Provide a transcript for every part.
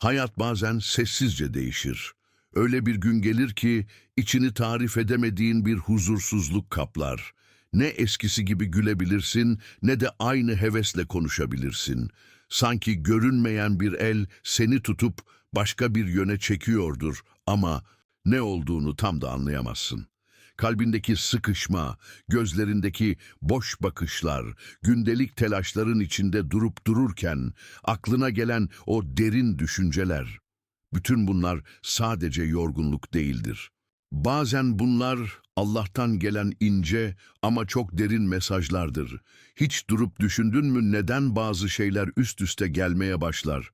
Hayat bazen sessizce değişir. Öyle bir gün gelir ki içini tarif edemediğin bir huzursuzluk kaplar. Ne eskisi gibi gülebilirsin ne de aynı hevesle konuşabilirsin. Sanki görünmeyen bir el seni tutup başka bir yöne çekiyordur ama ne olduğunu tam da anlayamazsın. Kalbindeki sıkışma, gözlerindeki boş bakışlar, gündelik telaşların içinde durup dururken aklına gelen o derin düşünceler. Bütün bunlar sadece yorgunluk değildir. Bazen bunlar Allah'tan gelen ince ama çok derin mesajlardır. Hiç durup düşündün mü neden bazı şeyler üst üste gelmeye başlar?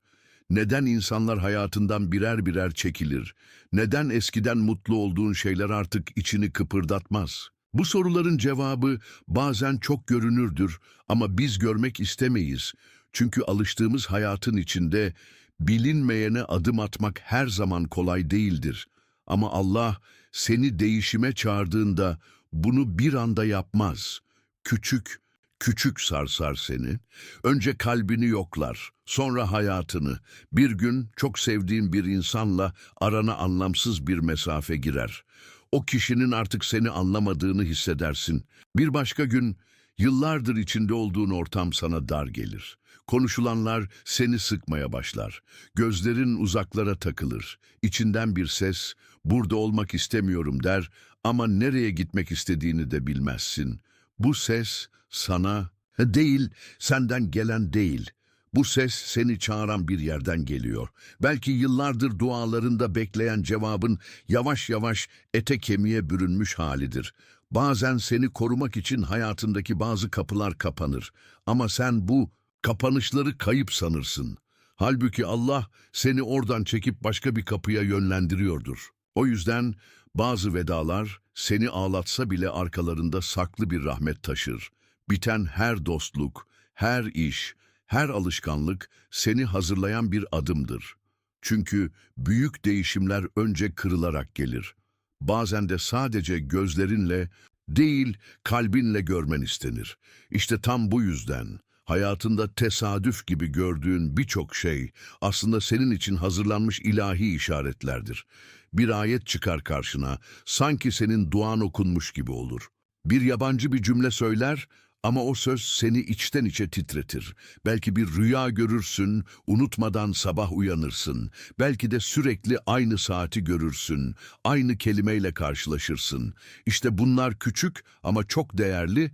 Neden insanlar hayatından birer birer çekilir? Neden eskiden mutlu olduğun şeyler artık içini kıpırdatmaz? Bu soruların cevabı bazen çok görünürdür ama biz görmek istemeyiz. Çünkü alıştığımız hayatın içinde bilinmeyene adım atmak her zaman kolay değildir. Ama Allah seni değişime çağırdığında bunu bir anda yapmaz. Küçük, küçük sarsar seni. Önce kalbini yoklar, sonra hayatını. Bir gün çok sevdiğin bir insanla arana anlamsız bir mesafe girer. O kişinin artık seni anlamadığını hissedersin. Bir başka gün yıllardır içinde olduğun ortam sana dar gelir. Konuşulanlar seni sıkmaya başlar. Gözlerin uzaklara takılır. İçinden bir ses, burada olmak istemiyorum der ama nereye gitmek istediğini de bilmezsin. Bu ses sana değil, senden gelen değil. Bu ses seni çağıran bir yerden geliyor. Belki yıllardır dualarında bekleyen cevabın yavaş yavaş ete kemiğe bürünmüş halidir. Bazen seni korumak için hayatındaki bazı kapılar kapanır. Ama sen bu kapanışları kayıp sanırsın. Halbuki Allah seni oradan çekip başka bir kapıya yönlendiriyordur. O yüzden bazı vedalar seni ağlatsa bile arkalarında saklı bir rahmet taşır. Biten her dostluk, her iş, her alışkanlık seni hazırlayan bir adımdır. Çünkü büyük değişimler önce kırılarak gelir. Bazen de sadece gözlerinle değil kalbinle görmen istenir. İşte tam bu yüzden hayatında tesadüf gibi gördüğün birçok şey aslında senin için hazırlanmış ilahi işaretlerdir. Bir ayet çıkar karşına, sanki senin duan okunmuş gibi olur. Bir yabancı bir cümle söyler ama o söz seni içten içe titretir. Belki bir rüya görürsün, unutmadan sabah uyanırsın. Belki de sürekli aynı saati görürsün, aynı kelimeyle karşılaşırsın. İşte bunlar küçük ama çok değerli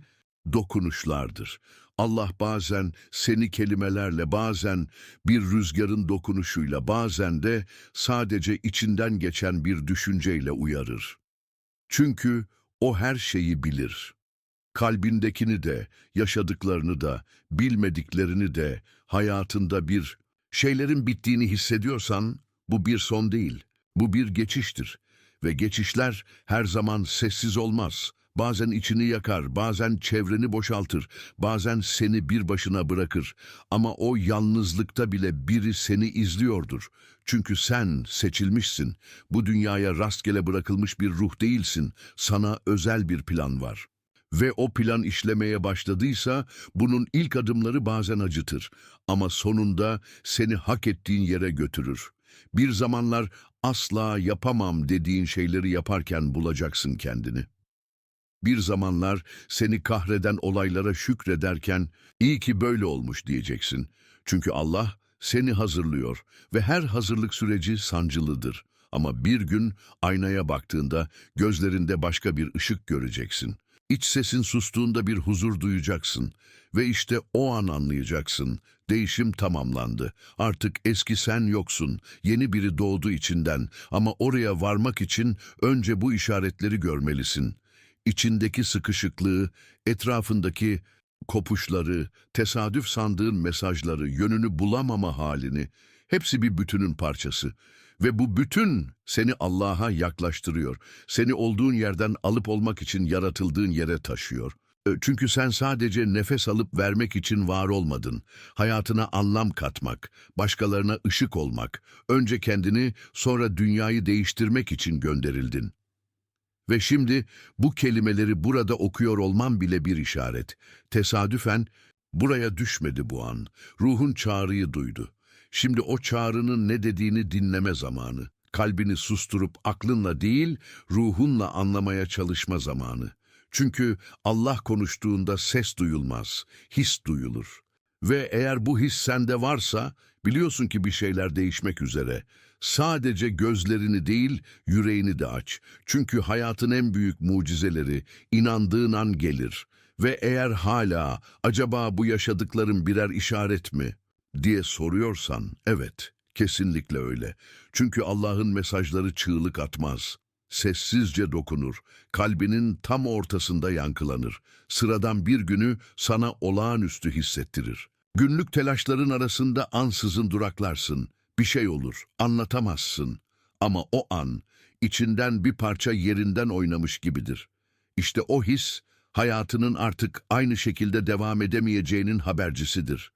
dokunuşlardır. Allah bazen seni kelimelerle, bazen bir rüzgarın dokunuşuyla, bazen de sadece içinden geçen bir düşünceyle uyarır. Çünkü o her şeyi bilir. Kalbindekini de, yaşadıklarını da, bilmediklerini de, hayatında bir şeylerin bittiğini hissediyorsan bu bir son değil, bu bir geçiştir. Ve geçişler her zaman sessiz olmaz. Bazen içini yakar, bazen çevreni boşaltır, bazen seni bir başına bırakır. Ama o yalnızlıkta bile biri seni izliyordur. Çünkü sen seçilmişsin. Bu dünyaya rastgele bırakılmış bir ruh değilsin. Sana özel bir plan var. Ve o plan işlemeye başladıysa bunun ilk adımları bazen acıtır ama sonunda seni hak ettiğin yere götürür. Bir zamanlar asla yapamam dediğin şeyleri yaparken bulacaksın kendini. Bir zamanlar seni kahreden olaylara şükrederken iyi ki böyle olmuş diyeceksin. Çünkü Allah seni hazırlıyor ve her hazırlık süreci sancılıdır. Ama bir gün aynaya baktığında gözlerinde başka bir ışık göreceksin. İç sesin sustuğunda bir huzur duyacaksın ve işte o an anlayacaksın. Değişim tamamlandı. Artık eski sen yoksun. Yeni biri doğdu içinden ama oraya varmak için önce bu işaretleri görmelisin. İçindeki sıkışıklığı, etrafındaki kopuşları, tesadüf sandığın mesajları, yönünü bulamama halini, hepsi bir bütünün parçası. Ve bu bütün seni Allah'a yaklaştırıyor. Seni olduğun yerden alıp olmak için yaratıldığın yere taşıyor. E, Çünkü sen sadece nefes alıp vermek için var olmadın. Hayatına anlam katmak, başkalarına ışık olmak, önce kendini sonra dünyayı değiştirmek için gönderildin. Ve şimdi bu kelimeleri burada okuyor olman bile bir işaret. Tesadüfen buraya düşmedi bu an. Ruhun çağrıyı duydu. Şimdi o çağrının ne dediğini dinleme zamanı. Kalbini susturup aklınla değil, ruhunla anlamaya çalışma zamanı. Çünkü Allah konuştuğunda ses duyulmaz, his duyulur. Ve eğer bu his sende varsa, biliyorsun ki bir şeyler değişmek üzere. Sadece gözlerini değil, yüreğini de aç. Çünkü hayatın en büyük mucizeleri inandığın an gelir. Ve eğer hala acaba bu yaşadıklarım birer işaret mi diye soruyorsan, evet, kesinlikle öyle. Çünkü Allah'ın mesajları çığlık atmaz. Sessizce dokunur, kalbinin tam ortasında yankılanır. Sıradan bir günü sana olağanüstü hissettirir. Günlük telaşların arasında ansızın duraklarsın. Bir şey olur, anlatamazsın. Ama o an, içinden bir parça yerinden oynamış gibidir. İşte o his, hayatının artık aynı şekilde devam edemeyeceğinin habercisidir.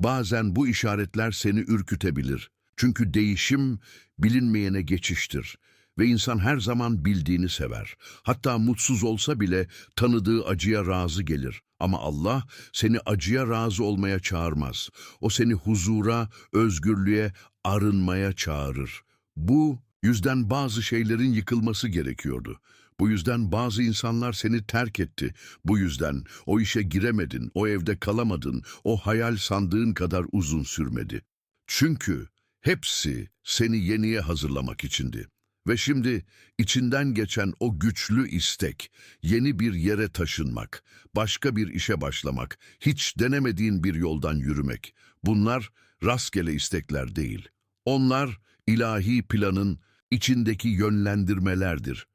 Bazen bu işaretler seni ürkütebilir. Çünkü değişim bilinmeyene geçiştir ve insan her zaman bildiğini sever. Hatta mutsuz olsa bile tanıdığı acıya razı gelir. Ama Allah seni acıya razı olmaya çağırmaz. O seni huzura, özgürlüğe, arınmaya çağırır. Bu yüzden bazı şeylerin yıkılması gerekiyordu. Bu yüzden bazı insanlar seni terk etti. Bu yüzden o işe giremedin, o evde kalamadın, o hayal sandığın kadar uzun sürmedi. Çünkü hepsi seni yeniye hazırlamak içindi. Ve şimdi içinden geçen o güçlü istek, yeni bir yere taşınmak, başka bir işe başlamak, hiç denemediğin bir yoldan yürümek. Bunlar rastgele istekler değil. Onlar ilahi planın içindeki yönlendirmelerdir.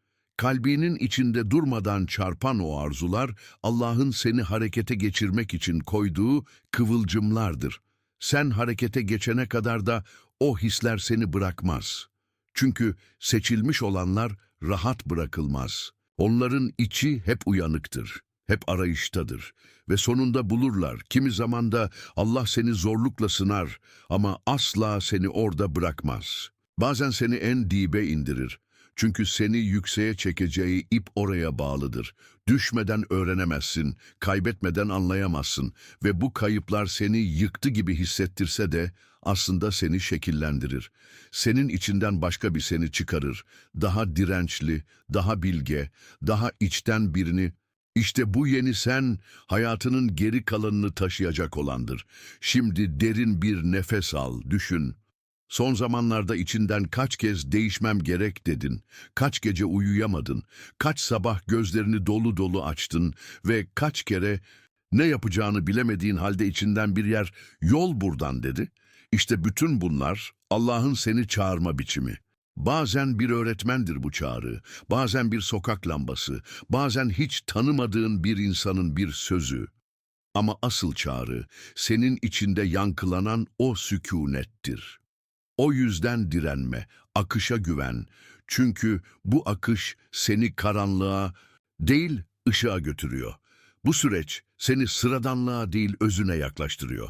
Kalbinin içinde durmadan çarpan o arzular, Allah'ın seni harekete geçirmek için koyduğu kıvılcımlardır. Sen harekete geçene kadar da o hisler seni bırakmaz. Çünkü seçilmiş olanlar rahat bırakılmaz. Onların içi hep uyanıktır, hep arayıştadır ve sonunda bulurlar. Kimi zaman da Allah seni zorlukla sınar ama asla seni orada bırakmaz. Bazen seni en dibe indirir. Çünkü seni yükseğe çekeceği ip oraya bağlıdır. Düşmeden öğrenemezsin, kaybetmeden anlayamazsın ve bu kayıplar seni yıktı gibi hissettirse de aslında seni şekillendirir. Senin içinden başka bir seni çıkarır. Daha dirençli, daha bilge, daha içten birini işte bu yeni sen hayatının geri kalanını taşıyacak olandır. Şimdi derin bir nefes al, düşün. Son zamanlarda içinden kaç kez değişmem gerek dedin, kaç gece uyuyamadın, kaç sabah gözlerini dolu dolu açtın ve kaç kere ne yapacağını bilemediğin halde içinden bir yer yol buradan dedi. İşte bütün bunlar Allah'ın seni çağırma biçimi. Bazen bir öğretmendir bu çağrı, bazen bir sokak lambası, bazen hiç tanımadığın bir insanın bir sözü. Ama asıl çağrı senin içinde yankılanan o sükunettir. O yüzden direnme, akışa güven. Çünkü bu akış seni karanlığa değil ışığa götürüyor. Bu süreç seni sıradanlığa değil özüne yaklaştırıyor.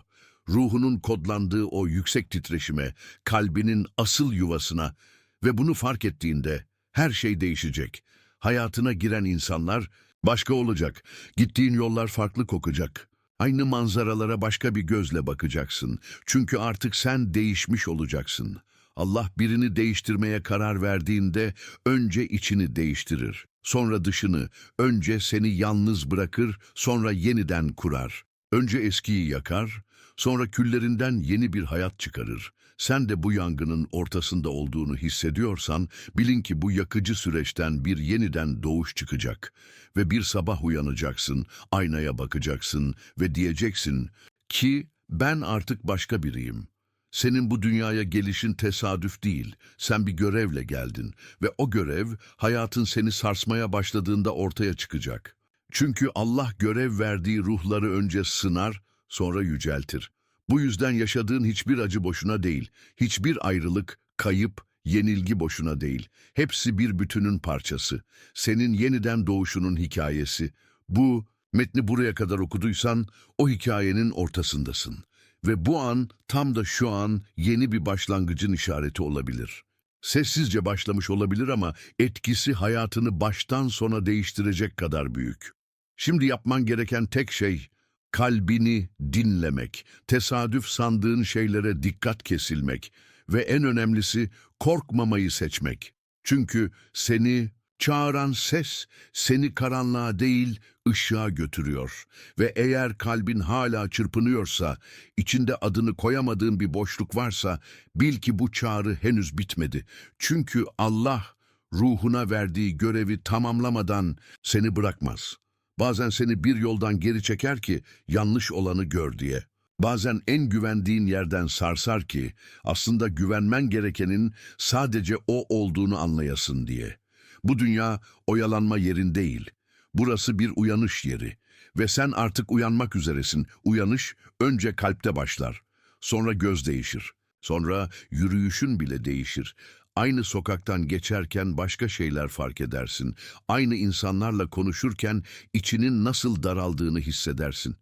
Ruhunun kodlandığı o yüksek titreşime, kalbinin asıl yuvasına ve bunu fark ettiğinde her şey değişecek. Hayatına giren insanlar başka olacak. Gittiğin yollar farklı kokacak. Aynı manzaralara başka bir gözle bakacaksın. Çünkü artık sen değişmiş olacaksın. Allah birini değiştirmeye karar verdiğinde önce içini değiştirir. Sonra dışını, önce seni yalnız bırakır, sonra yeniden kurar. Önce eskiyi yakar, sonra küllerinden yeni bir hayat çıkarır. Sen de bu yangının ortasında olduğunu hissediyorsan, bilin ki bu yakıcı süreçten bir yeniden doğuş çıkacak. Ve bir sabah uyanacaksın, aynaya bakacaksın ve diyeceksin ki ben artık başka biriyim. Senin bu dünyaya gelişin tesadüf değil, sen bir görevle geldin ve o görev hayatın seni sarsmaya başladığında ortaya çıkacak. Çünkü Allah görev verdiği ruhları önce sınar, sonra yüceltir. Bu yüzden yaşadığın hiçbir acı boşuna değil, hiçbir ayrılık, kayıp, yenilgi boşuna değil. Hepsi bir bütünün parçası. Senin yeniden doğuşunun hikayesi. Bu, metni buraya kadar okuduysan, o hikayenin ortasındasın. Ve bu an, tam da şu an yeni bir başlangıcın işareti olabilir. Sessizce başlamış olabilir ama etkisi hayatını baştan sona değiştirecek kadar büyük. Şimdi yapman gereken tek şey, kalbini dinlemek, tesadüf sandığın şeylere dikkat kesilmek ve en önemlisi korkmamayı seçmek. Çünkü seni çağıran ses seni karanlığa değil ışığa götürüyor ve eğer kalbin hala çırpınıyorsa, içinde adını koyamadığın bir boşluk varsa bil ki bu çağrı henüz bitmedi. Çünkü Allah ruhuna verdiği görevi tamamlamadan seni bırakmaz. Bazen seni bir yoldan geri çeker ki yanlış olanı gör diye. Bazen en güvendiğin yerden sarsar ki aslında güvenmen gerekenin sadece o olduğunu anlayasın diye. Bu dünya oyalanma yerin değil. Burası bir uyanış yeri. Ve sen artık uyanmak üzeresin. Uyanış önce kalpte başlar. Sonra göz değişir. Sonra yürüyüşün bile değişir. Aynı sokaktan geçerken başka şeyler fark edersin. Aynı insanlarla konuşurken içinin nasıl daraldığını hissedersin.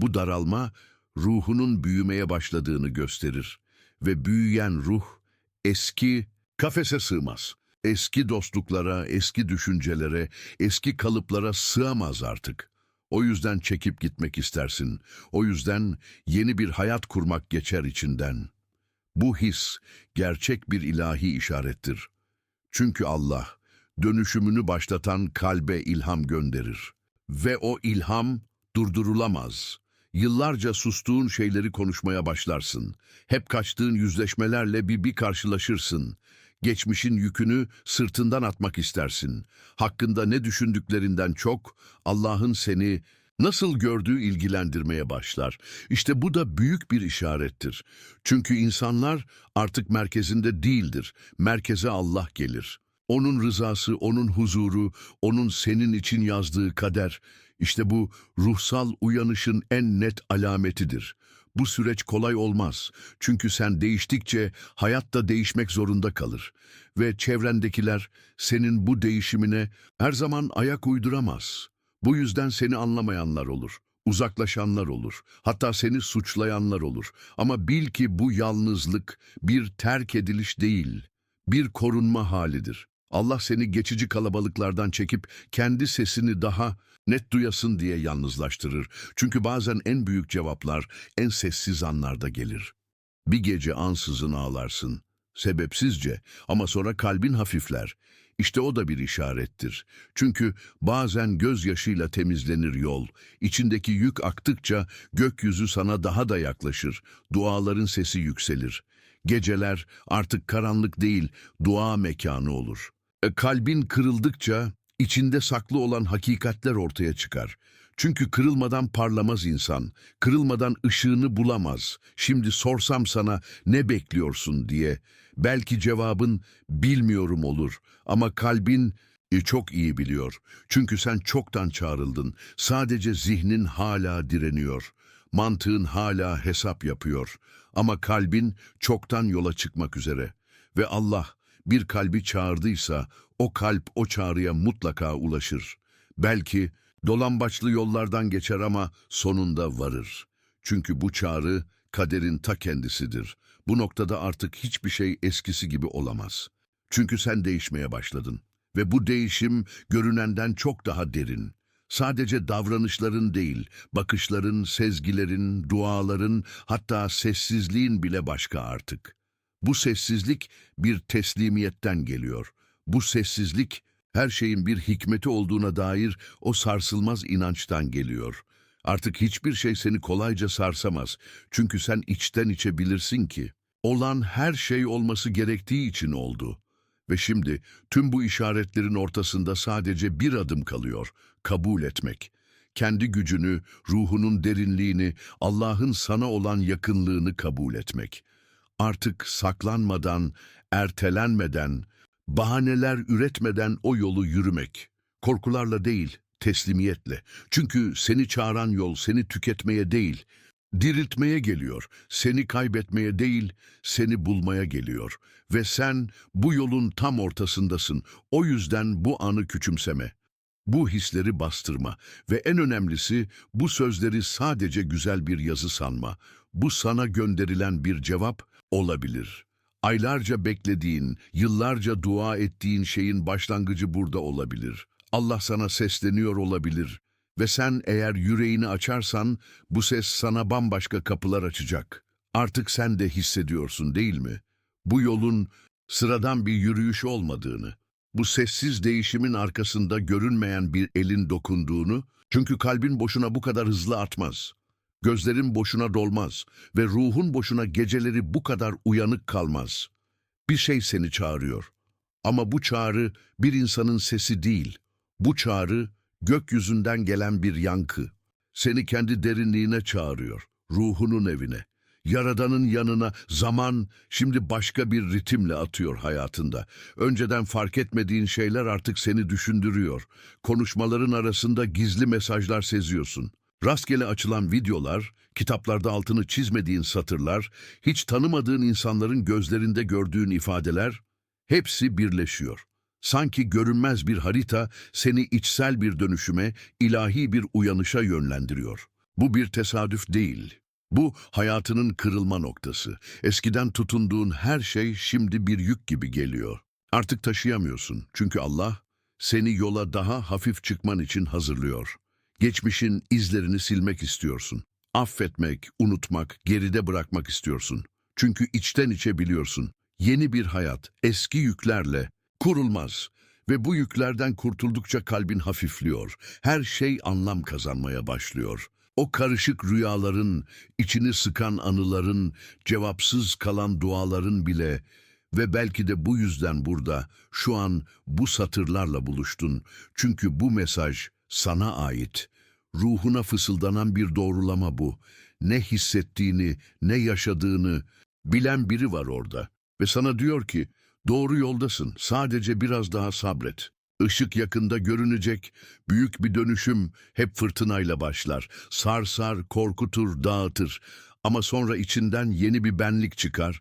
Bu daralma ruhunun büyümeye başladığını gösterir. Ve büyüyen ruh eski kafese sığmaz. Eski dostluklara, eski düşüncelere, eski kalıplara sığamaz artık. O yüzden çekip gitmek istersin. O yüzden yeni bir hayat kurmak geçer içinden. Bu his gerçek bir ilahi işarettir. Çünkü Allah dönüşümünü başlatan kalbe ilham gönderir. Ve o ilham durdurulamaz. Yıllarca sustuğun şeyleri konuşmaya başlarsın. Hep kaçtığın yüzleşmelerle bir bir karşılaşırsın. Geçmişin yükünü sırtından atmak istersin. Hakkında ne düşündüklerinden çok Allah'ın seni nasıl gördüğü ilgilendirmeye başlar. İşte bu da büyük bir işarettir. Çünkü insanlar artık merkezinde değildir. Merkeze Allah gelir. Onun rızası, onun huzuru, onun senin için yazdığı kader. İşte bu ruhsal uyanışın en net alametidir. Bu süreç kolay olmaz. Çünkü sen değiştikçe hayat da değişmek zorunda kalır. Ve çevrendekiler senin bu değişimine her zaman ayak uyduramaz. Bu yüzden seni anlamayanlar olur, uzaklaşanlar olur, hatta seni suçlayanlar olur. Ama bil ki bu yalnızlık bir terk ediliş değil, bir korunma halidir. Allah seni geçici kalabalıklardan çekip kendi sesini daha net duyasın diye yalnızlaştırır. Çünkü bazen en büyük cevaplar en sessiz anlarda gelir. Bir gece ansızın ağlarsın, sebepsizce ama sonra kalbin hafifler. İşte o da bir işarettir. Çünkü bazen gözyaşıyla temizlenir yol. İçindeki yük aktıkça gökyüzü sana daha da yaklaşır. Duaların sesi yükselir. Geceler artık karanlık değil, dua mekanı olur. E, kalbin kırıldıkça içinde saklı olan hakikatler ortaya çıkar. Çünkü kırılmadan parlamaz insan, kırılmadan ışığını bulamaz. Şimdi sorsam sana ne bekliyorsun diye, belki cevabın bilmiyorum olur ama kalbin e, çok iyi biliyor. Çünkü sen çoktan çağrıldın. Sadece zihnin hala direniyor. Mantığın hala hesap yapıyor. Ama kalbin çoktan yola çıkmak üzere. Ve Allah bir kalbi çağırdıysa o kalp o çağrıya mutlaka ulaşır. Belki dolambaçlı yollardan geçer ama sonunda varır. Çünkü bu çağrı kaderin ta kendisidir. Bu noktada artık hiçbir şey eskisi gibi olamaz. Çünkü sen değişmeye başladın. Ve bu değişim görünenden çok daha derin. Sadece davranışların değil, bakışların, sezgilerin, duaların, hatta sessizliğin bile başka artık. Bu sessizlik bir teslimiyetten geliyor. Bu sessizlik her şeyin bir hikmeti olduğuna dair o sarsılmaz inançtan geliyor. Artık hiçbir şey seni kolayca sarsamaz. Çünkü sen içten içe bilirsin ki olan her şey olması gerektiği için oldu. Ve şimdi tüm bu işaretlerin ortasında sadece bir adım kalıyor. Kabul etmek. Kendi gücünü, ruhunun derinliğini, Allah'ın sana olan yakınlığını kabul etmek. Artık saklanmadan, ertelenmeden, bahaneler üretmeden o yolu yürümek. Korkularla değil, teslimiyetle. Çünkü seni çağıran yol seni tüketmeye değil, diriltmeye geliyor. Seni kaybetmeye değil, seni bulmaya geliyor. Ve sen bu yolun tam ortasındasın. O yüzden bu anı küçümseme. Bu hisleri bastırma ve en önemlisi bu sözleri sadece güzel bir yazı sanma. Bu sana gönderilen bir cevap olabilir. Aylarca beklediğin, yıllarca dua ettiğin şeyin başlangıcı burada olabilir. Allah sana sesleniyor olabilir. Ve sen eğer yüreğini açarsan bu ses sana bambaşka kapılar açacak. Artık sen de hissediyorsun değil mi? Bu yolun sıradan bir yürüyüş olmadığını, bu sessiz değişimin arkasında görünmeyen bir elin dokunduğunu, çünkü kalbin boşuna bu kadar hızlı atmaz. Gözlerin boşuna dolmaz ve ruhun boşuna geceleri bu kadar uyanık kalmaz. Bir şey seni çağırıyor. Ama bu çağrı bir insanın sesi değil. Bu çağrı gökyüzünden gelen bir yankı. Seni kendi derinliğine çağırıyor, ruhunun evine. Yaradanın yanına zaman şimdi başka bir ritimle atıyor hayatında. Önceden fark etmediğin şeyler artık seni düşündürüyor. Konuşmaların arasında gizli mesajlar seziyorsun. Rastgele açılan videolar, kitaplarda altını çizmediğin satırlar, hiç tanımadığın insanların gözlerinde gördüğün ifadeler, hepsi birleşiyor. Sanki görünmez bir harita seni içsel bir dönüşüme, ilahi bir uyanışa yönlendiriyor. Bu bir tesadüf değil. Bu hayatının kırılma noktası. Eskiden tutunduğun her şey şimdi bir yük gibi geliyor. Artık taşıyamıyorsun çünkü Allah seni yola daha hafif çıkman için hazırlıyor. Geçmişin izlerini silmek istiyorsun. Affetmek, unutmak, geride bırakmak istiyorsun. Çünkü içten içe biliyorsun. Yeni bir hayat, eski yüklerle kurulmaz. Ve bu yüklerden kurtuldukça kalbin hafifliyor. Her şey anlam kazanmaya başlıyor. O karışık rüyaların, içini sıkan anıların, cevapsız kalan duaların bile ve belki de bu yüzden burada, şu an bu satırlarla buluştun. Çünkü bu mesaj sana ait. Ruhuna fısıldanan bir doğrulama bu. Ne hissettiğini, ne yaşadığını bilen biri var orada. Ve sana diyor ki, doğru yoldasın, sadece biraz daha sabret. Işık yakında görünecek, büyük bir dönüşüm hep fırtınayla başlar. Sarsar, korkutur, dağıtır. Ama sonra içinden yeni bir benlik çıkar.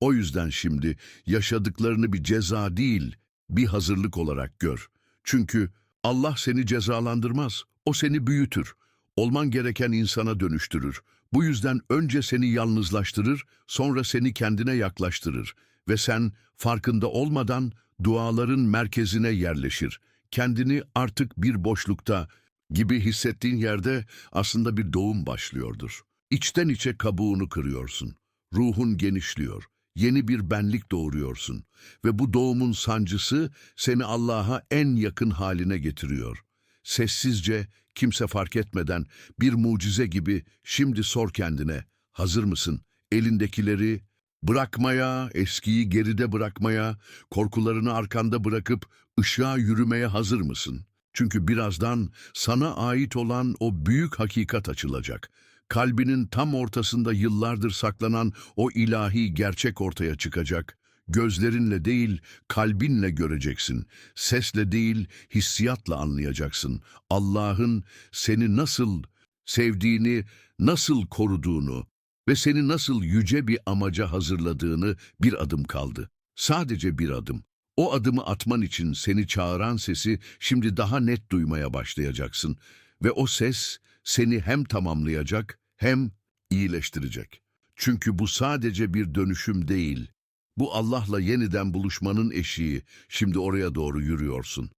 O yüzden şimdi yaşadıklarını bir ceza değil, bir hazırlık olarak gör. Çünkü Allah seni cezalandırmaz, o seni büyütür. Olman gereken insana dönüştürür. Bu yüzden önce seni yalnızlaştırır, sonra seni kendine yaklaştırır. Ve sen farkında olmadan duaların merkezine yerleşir. Kendini artık bir boşlukta gibi hissettiğin yerde aslında bir doğum başlıyordur. İçten içe kabuğunu kırıyorsun. Ruhun genişliyor. Yeni bir benlik doğuruyorsun. Ve bu doğumun sancısı seni Allah'a en yakın haline getiriyor. Sessizce, kimse fark etmeden, bir mucize gibi şimdi sor kendine. Hazır mısın? Elindekileri bırakmaya, eskiyi geride bırakmaya, korkularını arkanda bırakıp ışığa yürümeye hazır mısın? Çünkü birazdan sana ait olan o büyük hakikat açılacak. Kalbinin tam ortasında yıllardır saklanan o ilahi gerçek ortaya çıkacak. Gözlerinle değil, kalbinle göreceksin. Sesle değil, hissiyatla anlayacaksın. Allah'ın seni nasıl sevdiğini, nasıl koruduğunu ve seni nasıl yüce bir amaca hazırladığını bir adım kaldı. Sadece bir adım. O adımı atman için seni çağıran sesi şimdi daha net duymaya başlayacaksın. Ve o ses seni hem tamamlayacak hem iyileştirecek. Çünkü bu sadece bir dönüşüm değil. Bu Allah'la yeniden buluşmanın eşiği. Şimdi oraya doğru yürüyorsun.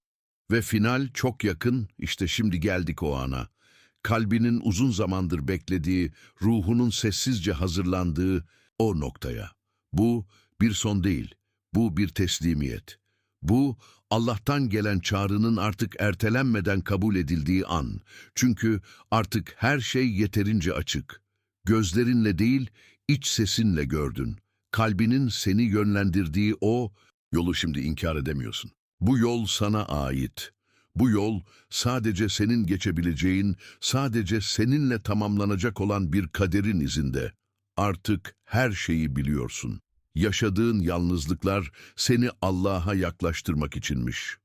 Ve final çok yakın, işte şimdi geldik o ana. Kalbinin uzun zamandır beklediği, ruhunun sessizce hazırlandığı o noktaya. Bu bir son değil, bu bir teslimiyet. Bu Allah'tan gelen çağrının artık ertelenmeden kabul edildiği an. Çünkü artık her şey yeterince açık. Gözlerinle değil, iç sesinle gördün. Kalbinin seni yönlendirdiği o yolu şimdi inkar edemiyorsun. Bu yol sana ait. Bu yol sadece senin geçebileceğin, sadece seninle tamamlanacak olan bir kaderin izinde. Artık her şeyi biliyorsun. Yaşadığın yalnızlıklar seni Allah'a yaklaştırmak içinmiş.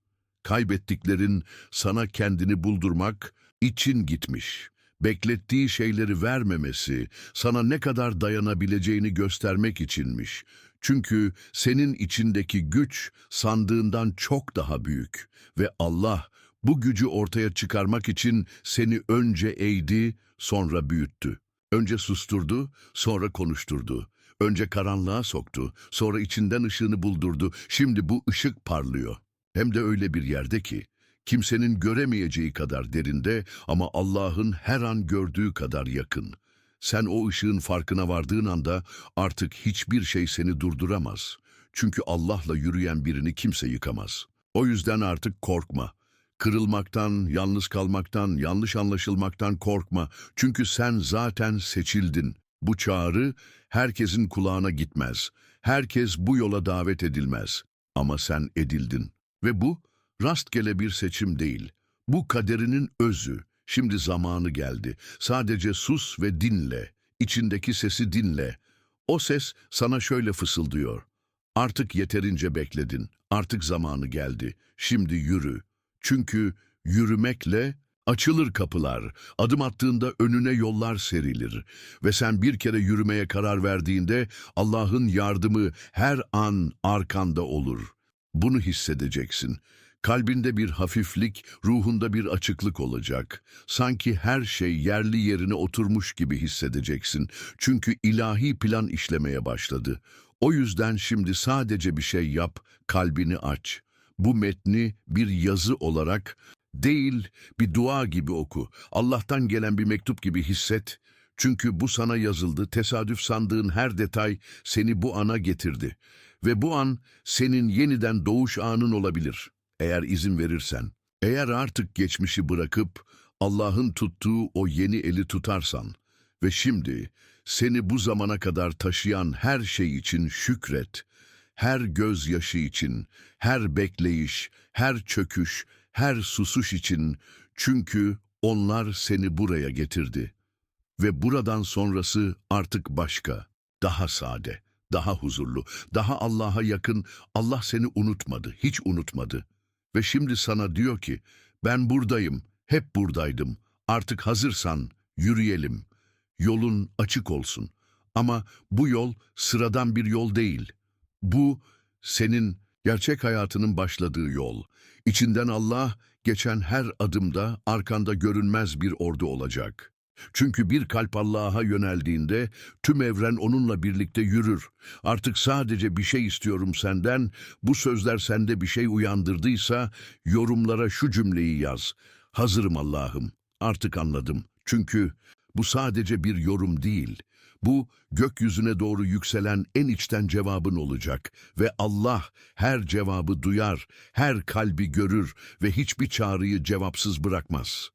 Kaybettiklerin sana kendini buldurmak için gitmiş. Beklettiği şeyleri vermemesi sana ne kadar dayanabileceğini göstermek içinmiş. Çünkü senin içindeki güç sandığından çok daha büyük ve Allah bu gücü ortaya çıkarmak için seni önce eğdi, sonra büyüttü. Önce susturdu, sonra konuşturdu. Önce karanlığa soktu, sonra içinden ışığını buldurdu. Şimdi bu ışık parlıyor. Hem de öyle bir yerde ki, Kimsenin göremeyeceği kadar derinde ama Allah'ın her an gördüğü kadar yakın. Sen o ışığın farkına vardığın anda artık hiçbir şey seni durduramaz. Çünkü Allah'la yürüyen birini kimse yıkamaz. O yüzden artık korkma. Kırılmaktan, yalnız kalmaktan, yanlış anlaşılmaktan korkma. Çünkü sen zaten seçildin. Bu çağrı herkesin kulağına gitmez. Herkes bu yola davet edilmez. Ama sen edildin. Ve bu rastgele bir seçim değil. Bu kaderinin özü. Şimdi zamanı geldi. Sadece sus ve dinle. İçindeki sesi dinle. O ses sana şöyle fısıldıyor. Artık yeterince bekledin. Artık zamanı geldi. Şimdi yürü. Çünkü yürümekle açılır kapılar. Adım attığında önüne yollar serilir. Ve sen bir kere yürümeye karar verdiğinde Allah'ın yardımı her an arkanda olur. Bunu hissedeceksin. Kalbinde bir hafiflik, ruhunda bir açıklık olacak. Sanki her şey yerli yerine oturmuş gibi hissedeceksin. Çünkü ilahi plan işlemeye başladı. O yüzden şimdi sadece bir şey yap, kalbini aç. Bu metni bir yazı olarak değil, bir dua gibi oku. Allah'tan gelen bir mektup gibi hisset. Çünkü bu sana yazıldı, tesadüf sandığın her detay seni bu ana getirdi. Ve bu an senin yeniden doğuş anın olabilir, eğer izin verirsen. Eğer artık geçmişi bırakıp Allah'ın tuttuğu o yeni eli tutarsan ve şimdi seni bu zamana kadar taşıyan her şey için şükret, her gözyaşı için, her bekleyiş, her çöküş, her susuş için çünkü onlar seni buraya getirdi. Ve buradan sonrası artık başka, daha sade, daha huzurlu, daha Allah'a yakın. Allah seni unutmadı, hiç unutmadı. Ve şimdi sana diyor ki, ben buradayım, hep buradaydım. Artık hazırsan yürüyelim. Yolun açık olsun. Ama bu yol sıradan bir yol değil. Bu senin gerçek hayatının başladığı yol. İçinden Allah geçen her adımda arkanda görünmez bir ordu olacak. Çünkü bir kalp Allah'a yöneldiğinde tüm evren onunla birlikte yürür. Artık sadece bir şey istiyorum senden. Bu sözler sende bir şey uyandırdıysa yorumlara şu cümleyi yaz. Hazırım Allah'ım. Artık anladım. Çünkü bu sadece bir yorum değil. Bu gökyüzüne doğru yükselen en içten cevabın olacak ve Allah her cevabı duyar, her kalbi görür ve hiçbir çağrıyı cevapsız bırakmaz.